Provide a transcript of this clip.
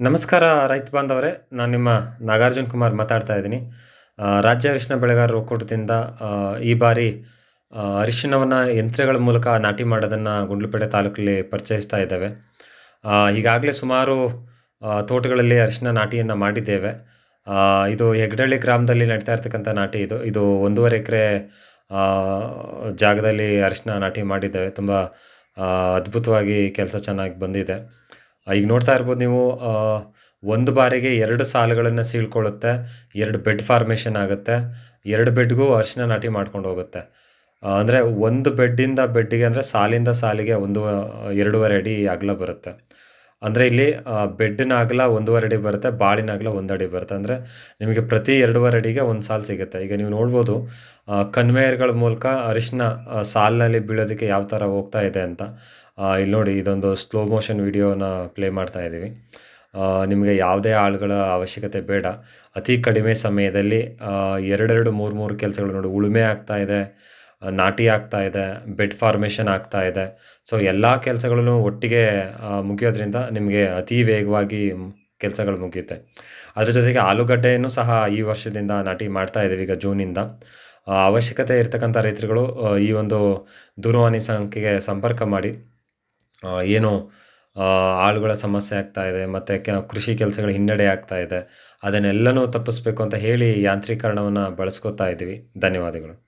ನಮಸ್ಕಾರ ರೈತ ಬಾಂಧವರೇ, ನಾನು ನಿಮ್ಮ ನಾಗಾರ್ಜುನ್ ಕುಮಾರ್ ಮಾತಾಡ್ತಾ ಇದ್ದೀನಿ. ರಾಜ್ಯ ಅರಿಶಿನ ಬೆಳೆಗಾರರು ಒಕ್ಕೂಟದಿಂದ ಈ ಬಾರಿ ಅರಿಶಿನವನ್ನು ಯಂತ್ರಗಳ ಮೂಲಕ ನಾಟಿ ಮಾಡೋದನ್ನು ಗುಂಡ್ಲುಪೇಟೆ ತಾಲೂಕಲ್ಲಿ ಪರಿಚಯಿಸ್ತಾ ಇದ್ದೇವೆ. ಈಗಾಗಲೇ ಸುಮಾರು ತೋಟಗಳಲ್ಲಿ ಅರಿಶಿನ ನಾಟಿಯನ್ನು ಮಾಡಿದ್ದೇವೆ. ಇದು ಹೆಗ್ಡಳ್ಳಿ ಗ್ರಾಮದಲ್ಲಿ ನಡೀತಾ ಇರ್ತಕ್ಕಂಥ ನಾಟಿ ಇದು. ಇದು ಒಂದೂವರೆ ಎಕರೆ ಜಾಗದಲ್ಲಿ ಅರಿಶಿನ ನಾಟಿ ಮಾಡಿದ್ದೇವೆ. ತುಂಬ ಅದ್ಭುತವಾಗಿ ಕೆಲಸ ಚೆನ್ನಾಗಿ ಬಂದಿದೆ. ಈಗ ನೋಡ್ತಾ ಇರ್ಬೋದು ನೀವು ಒಂದು ಬಾರಿಗೆ ಎರಡು ಸಾಲುಗಳನ್ನು ಸೀಳ್ಕೊಳ್ಳುತ್ತೆ, ಎರಡು ಬೆಡ್ ಫಾರ್ಮೇಷನ್ ಆಗುತ್ತೆ, ಎರಡು ಬೆಡ್ಗೂ ಅರಿಶಿನ ನಾಟಿ ಮಾಡ್ಕೊಂಡು ಹೋಗುತ್ತೆ. ಅಂದರೆ ಒಂದು ಬೆಡ್ಡಿಂದ ಬೆಡ್ಡಿಗೆ ಅಂದರೆ ಸಾಲಿಂದ ಸಾಲಿಗೆ ಒಂದು ಎರಡೂವರೆ ಅಡಿ ಅಗಲ ಬರುತ್ತೆ. ಅಂದರೆ ಇಲ್ಲಿ ಬೆಡ್ಡಿನ ಅಗಲ ಒಂದೂವರೆ ಅಡಿ ಬರುತ್ತೆ, ಬಾಳಿನ ಅಗಲ ಒಂದು ಅಡಿ ಬರುತ್ತೆ. ಅಂದರೆ ನಿಮಗೆ ಪ್ರತಿ ಎರಡೂವರೆ ಅಡಿಗೆ ಒಂದು ಸಾಲು ಸಿಗುತ್ತೆ. ಈಗ ನೀವು ನೋಡ್ಬೋದು ಕನ್ವೇಯರ್ಗಳ ಮೂಲಕ ಅರಿಶಿನ ಸಾಲಿನಲ್ಲಿ ಬೀಳೋದಕ್ಕೆ ಯಾವ ಥರ ಹೋಗ್ತಾ ಇದೆ ಅಂತ. ಇಲ್ಲಿ ನೋಡಿ, ಇದೊಂದು ಸ್ಲೋ ಮೋಷನ್ ವಿಡಿಯೋನ ಪ್ಲೇ ಮಾಡ್ತಾ ಇದ್ದೀವಿ ನಿಮಗೆ ಯಾವುದೇ ಆಳುಗಳ ಅವಶ್ಯಕತೆ ಬೇಡ. ಅತಿ ಕಡಿಮೆ ಸಮಯದಲ್ಲಿ ಎರಡೆರಡು ಮೂರು ಮೂರು ಕೆಲಸಗಳು ನೋಡಿ, ಉಳುಮೆ ಆಗ್ತಾ ಇದೆ ನಾಟಿ ಆಗ್ತಾ ಇದೆ ಬೆಡ್ ಫಾರ್ಮೇಷನ್ ಆಗ್ತಾ ಇದೆ. ಸೊ ಎಲ್ಲ ಕೆಲಸಗಳನ್ನು ಒಟ್ಟಿಗೆ ಮುಗಿಯೋದ್ರಿಂದ ನಿಮಗೆ ಅತಿ ವೇಗವಾಗಿ ಕೆಲಸಗಳು ಮುಗಿಯುತ್ತೆ. ಅದ್ರ ಜೊತೆಗೆ ಆಲೂಗಡ್ಡೆಯನ್ನು ಸಹ ಈ ವರ್ಷದಿಂದ ನಾಟಿ ಮಾಡ್ತಾ ಇದ್ದೀವಿ ಈಗ ಜೂನಿಂದ ಅವಶ್ಯಕತೆ ಇರ್ತಕ್ಕಂಥ ರೈತರುಗಳು ಈ ಒಂದು ದೂರವಾಣಿ ಸಂಖ್ಯೆಗೆ ಸಂಪರ್ಕ ಮಾಡಿ ಏನು ಆಳುಗಳ ಸಮಸ್ಯೆ ಆಗ್ತಾ ಇದೆ, ಮತ್ತು ಕೃಷಿ ಕೆಲಸಗಳ ಹಿನ್ನಡೆ ಆಗ್ತಾ ಇದೆ, ಅದನ್ನೆಲ್ಲನೂ ತಪ್ಪಿಸ್ಬೇಕು ಅಂತ ಹೇಳಿ ಯಾಂತ್ರೀಕರಣವನ್ನು ಬಳಸ್ಕೊತಾ ಇದ್ದೀವಿ. ಧನ್ಯವಾದಗಳು.